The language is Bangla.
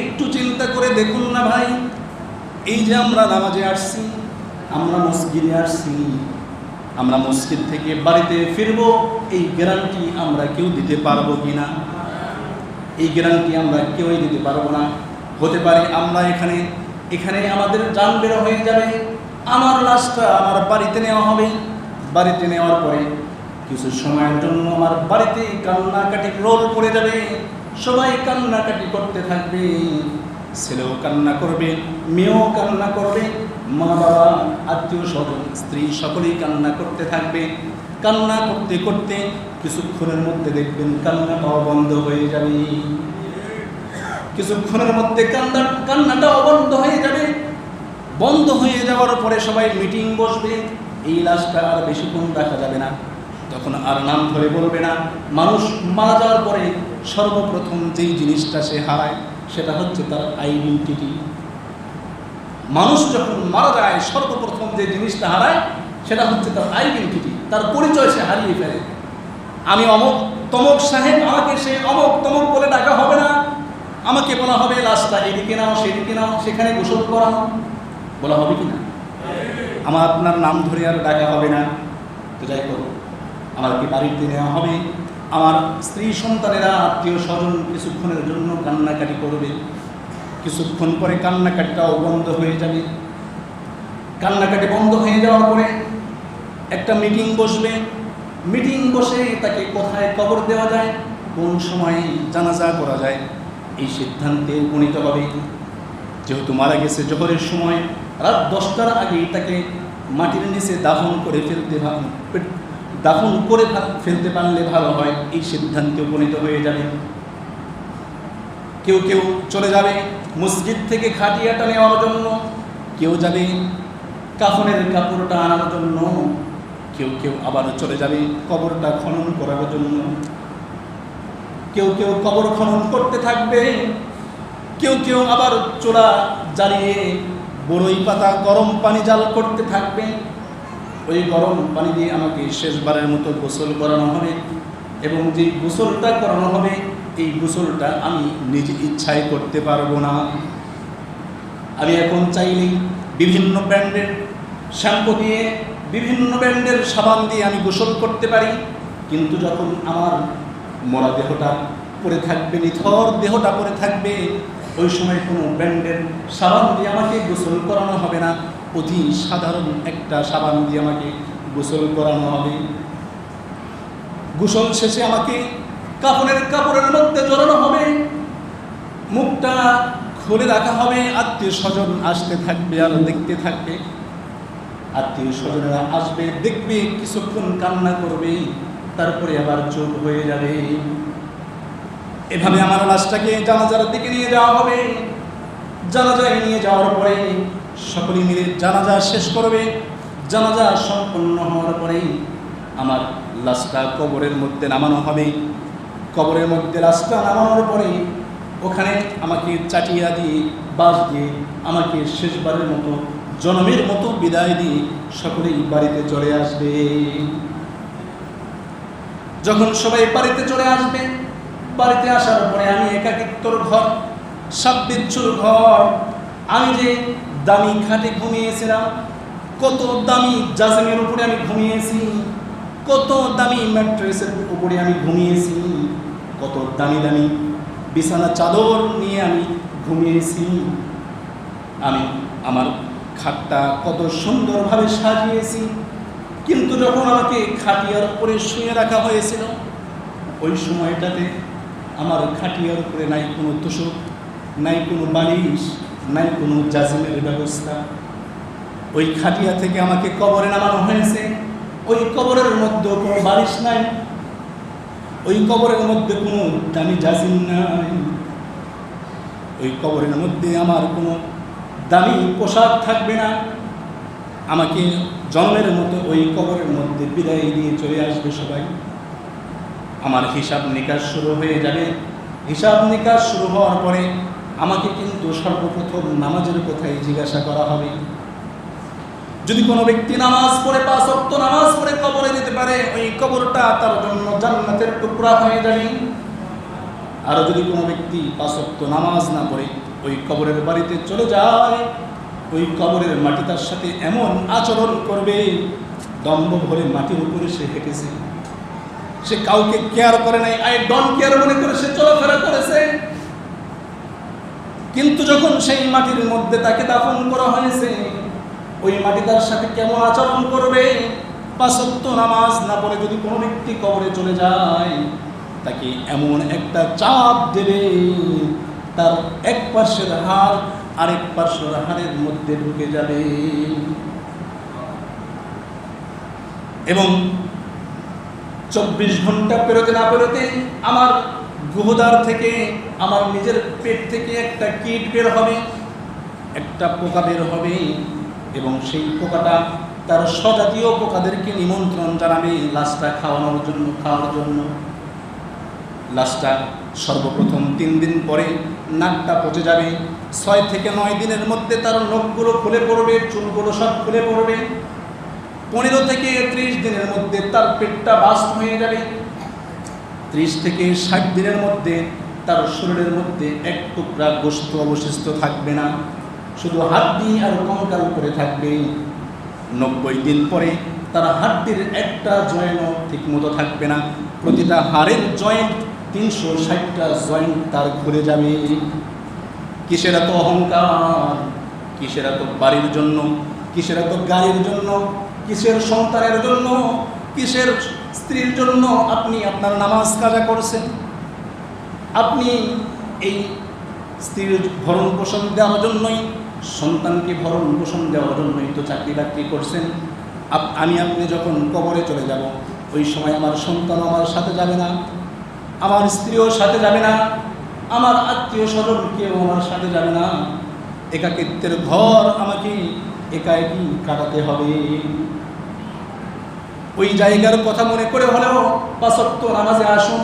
একটু চিন্তা করে দেখুন না ভাই। এই যে আমরা নামাজে আসছি, আমরা মসজিদে আসছি, আমরা মসজিদ থেকে বাড়িতে ফিরব, এই গ্যারান্টি আমরা কেউ দিতে পারব কি না? এই গ্যারান্টি আমরা কেউই দিতে পারব না। হতে পারে আমরা এখানে এখানে আমাদের যান বেরো হয়ে যাবে, আমার লাশটা আমার বাড়িতে নেওয়া হবে। বাড়িতে নেওয়ার পরে কিছু সময়ের জন্য আমার বাড়িতে কান্নাকাটি রোল পড়ে যাবে। সবাই কান্নাকাটি করতে থাকবে। ছেলেও কান্না করবে, মেয়েও কান্না করবে, মা বাবা, আত্মীয় স্বজন, স্ত্রী সকলেই কান্না করতে থাকবে। কান্না করতে করতে কিছুক্ষণের মধ্যে দেখবেন কান্না কান্নাটাও বন্ধ হয়ে যাবে। কিছুক্ষণের মধ্যে কান্না, কান্নাটাও বন্ধ হয়ে যাবে। বন্ধ হয়ে যাওয়ার পরে সবাই মিটিং বসবে। এই লাশটা আর বেশিক্ষণ রাখা যাবে না। তখন আর নাম ধরে বলবে না। মানুষ মারা যাওয়ার পরে সর্বপ্রথম যেই জিনিসটা সে হারায়, সেটা হচ্ছে তার আইডেন্টিটি মানুষ যখন মারা যায়, সর্বপ্রথম যে জিনিসটা হারায়, সেটা হচ্ছে তার আইডেন্টিটি তার পরিচয় সে হারিয়ে ফেলে। আমি অমক, তমক সাহেব, আমাকে সে অমক, তমক বলে ডাকা হবে না। আমাকে বলা হবে লাশটা এদিকে নাও, সেদিকে নাও, সেখানে গোসল করাও। বলা হবে কি না? আমার আপনার নাম ধরে আর ডাকা হবে না। তো যাই হোক আমাকে বাড়িতে নেওয়া হবে? আমার স্ত্রী সন্তানেরা, আত্মীয় স্বজন কিছুক্ষণের জন্য কান্নাকাটি করবে। কিছুক্ষণ পরে কান্নাকাটিটাও বন্ধ হয়ে যাবে। কান্নাকাটি বন্ধ হয়ে যাওয়ার পরে একটা মিটিং বসবে। মিটিং বসে তাকে কোথায় কবর দেওয়া যায়? কোন সময়ে জানাজা করা যায়? এই সিদ্ধান্তে উপনীত হবে। যেহেতু মারা গেছে জোহরের সময়, রাত দশটার আগেই তাকে মাটির নিচে দাফন করে ফেলতে দাফন করে ফেলতে পারলে ভালো হয়, এই সিদ্ধান্তে উপনীত হয়ে যাবে। কেউ কেউ চলে যাবে মসজিদ থেকে খাটিয়াটা নেওয়ার জন্য, কেউ যাবে কাফনের কাপড়টা আনার জন্য, কেউ কেউ আবার চলে যাবে কবরটা খনন করার জন্য। কেউ কেউ কবর খনন করতে থাকবে, কেউ কেউ আবার চোরা জ্বালিয়ে বড়ই পাতা গরম পানি জাল করতে থাকবে। ওই গরম পানি দিয়ে আমাকে শেষবারের মতো গোসল করানো হবে এবং যে গোসলটা করানো হবে, এই গোসলটা আমি নিজ ইচ্ছায় করতে পারব না। আমি এখন চাইলেই বিভিন্ন ব্র্যান্ডের শ্যাম্পু দিয়ে, বিভিন্ন ব্র্যান্ডের সাবান দিয়ে আমি গোসল করতে পারি, কিন্তু যখন আমার মরা দেহটা পড়ে থাকবে, নিথর দেহটা পড়ে থাকবে, ওই সময় কোনো ব্র্যান্ডের সাবান দিয়ে আমাকে গোসল করানো হবে না। অতি সাধারণ একটা সাবান দিয়ে আমাকে গোসল করানো হবে। গোসল শেষে আমাকে কাপড়ের কাপড়ের মধ্যে জড়ানো হবে। মুখটা খুলে রাখা হবে। আত্মীয় স্বজন আসতে থাকবে আর দেখতে থাকবে। আত্মীয় স্বজনেরা আসবে, দেখবে কিছুক্ষণ কান্না করবে, তারপরে আবার চোখ হয়ে যাবে। এভাবে আমার লাশটাকে জানাজার দিকে নিয়ে যাওয়া হবে। জানাজায় নিয়ে যাওয়ার পরে সকলে মিলে জানাজা শেষ করবে। জানাজা সম্পন্ন হওয়ার পরেই আমার লাশটা কবরের মধ্যে নামানো হবে। কবরের মধ্যে লাশটা নামানোর পরে ওখানে আমাকে চাটিয়া দিয়ে, বাস দিয়ে, আমাকে শেষবারের মতো, জনমের মতো বিদায় দিয়ে সকলেই বাড়িতে চলে আসবে। যখন সবাই বাড়িতে চলে আসবে, বাড়িতে আসার পরে আমি একাকিত্বর ঘর, সাব্বিচ্ছুর ঘর। আমি যে দামি খাটে ঘুমিয়েছিলাম। কত দামি জাজমের উপরে আমি ঘুমিয়েছি। কত দামি ম্যাট্রেসের উপরে আমি ঘুমিয়েছি। কত দামি দামি বিছানা চাদর নিয়ে আমি ঘুমিয়েছি। আমি আমার খাটটা কত সুন্দরভাবে সাজিয়েছি। কিন্তু যখন আমাকে খাটিয়ার উপরে শুয়ে রাখা হয়েছিল, ওই সময়টাতে আমার খাটিয়ার উপরে নাই কোনো তোষক, নাই কোনো বালিশ নাই, কোনো জাজিমের ব্যবস্থা। ওই খাটিয়া থেকে আমাকে কবরে নামানো হয়েছে। ওই কবরের মধ্যে কোনো বালিশ নাই। ওই কবরের মধ্যে কোনো দামি জাজিম নাই। ওই কবরের মধ্যে আমার কোনো দামি পোশাক থাকবে না। আমাকে জন্মের মতো ওই কবরের মধ্যে বিদায় দিয়ে চলে আসবে সবাই। আমার হিসাব নিকাশ শুরু হয়ে যাবে। হিসাব নিকাশ শুরু হওয়ার পরে আমাকে কিন্তু সর্বপ্রথম নামাজের কথাই জিজ্ঞাসা করা হবে। যদি কোনো ব্যক্তি নামাজ পড়ে পাঁচ অক্ত নামাজ পড়ে কবরে যেতে পারে, ওই কবরটা তার জন্য জান্নাতের টুকরা হয়ে যাবে। আর যদি কোনো ব্যক্তি পাঁচক্ত নামাজ না পড়ে, ওই কবরের বাড়িতে চলে যায়, ওই কবরের মাটি তার সাথে এমন আচরণ করবে, দম্ভ ভরে মাটির উপরে সে হেঁটেছে। সে কাউকে কেয়ার করে নাই, আই ডন কেয়ার মনে করে সে চলাফেরা করেছে। কিন্তু যখন সেই মাটির মধ্যে তাকে দাফন করা হয়েছে, ওই মাটি তার সাথে কেমন আচরণ করবে? পাঁচত্ব নামাজ না পড়ে যদি কোনো ব্যক্তি কবরে চলে যায়, তাকে এমন একটা চাপ দেবে, তার এক পার্শ্বের হাড় আরেক পার্শ্বের হাড়ের মধ্যে ঢুকে যাবে। এবং চব্বিশ ঘণ্টা পেরোতে না পেরোতে আমার গুহদার থেকে আমার নিজের পেট থেকে একটা কীট বের হবে, একটা পোকা বের হবে এবং সেই পোকাটা তার স্বজাতীয় পোকাদেরকে নিমন্ত্রণ জানাবে লাশটা খাওয়ানোর জন্য, খাওয়ার জন্য। লাশটা সর্বপ্রথম তিন দিন পরে নাকটা পচে যাবে। ছয় থেকে নয় দিনের মধ্যে তার নখগুলো খুলে পড়বে, চুলগুলো সব খুলে পড়বে। পনেরো থেকে ত্রিশ দিনের মধ্যে তার পেটটা বাস্ট হয়ে যাবে। ত্রিশ থেকে ষাট দিনের মধ্যে তার শরীরের মধ্যে এক টুকরা গোস্ত অবশিষ্ট থাকবে না। শুধু হাড্ডি আর কঙ্কাল করে থাকবে। নব্বই দিন পরে তার হাড্ডির একটা জয়েন্টও ঠিক মতো থাকবে না। প্রতিটা হাড়ের জয়েন্ট তিনশো ষাটটা জয়েন্ট তার ঘুরে যাবে। কিসের তো অহংকার? কিসের তো বাড়ির জন্য? কিসের তো গাড়ির জন্য? কিসের সন্তানের জন্য? কিসের স্ত্রীর জন্য আপনি আপনার নামাজ কাজা করছেন। আপনি এই স্ত্রীর ভরণ পোষণ দেওয়ার জন্যই, সন্তানকে ভরণ পোষণ দেওয়ার জন্যই তো চাকরি বাকরি করছেন। আমি আপনি যখন কবরে চলে যাব, ওই সময় আমার সন্তান আমার সাথে যাবে না, আমার স্ত্রীও সাথে যাবে না, আমার আত্মীয় স্বজন কেউ আমার সাথে যাবে না। একাকিত্বের ঘর আমাকে একাকি কাটাতে হবে। ওই জায়গার কথা মনে করে হলেও সত্য নামাজে আসুন।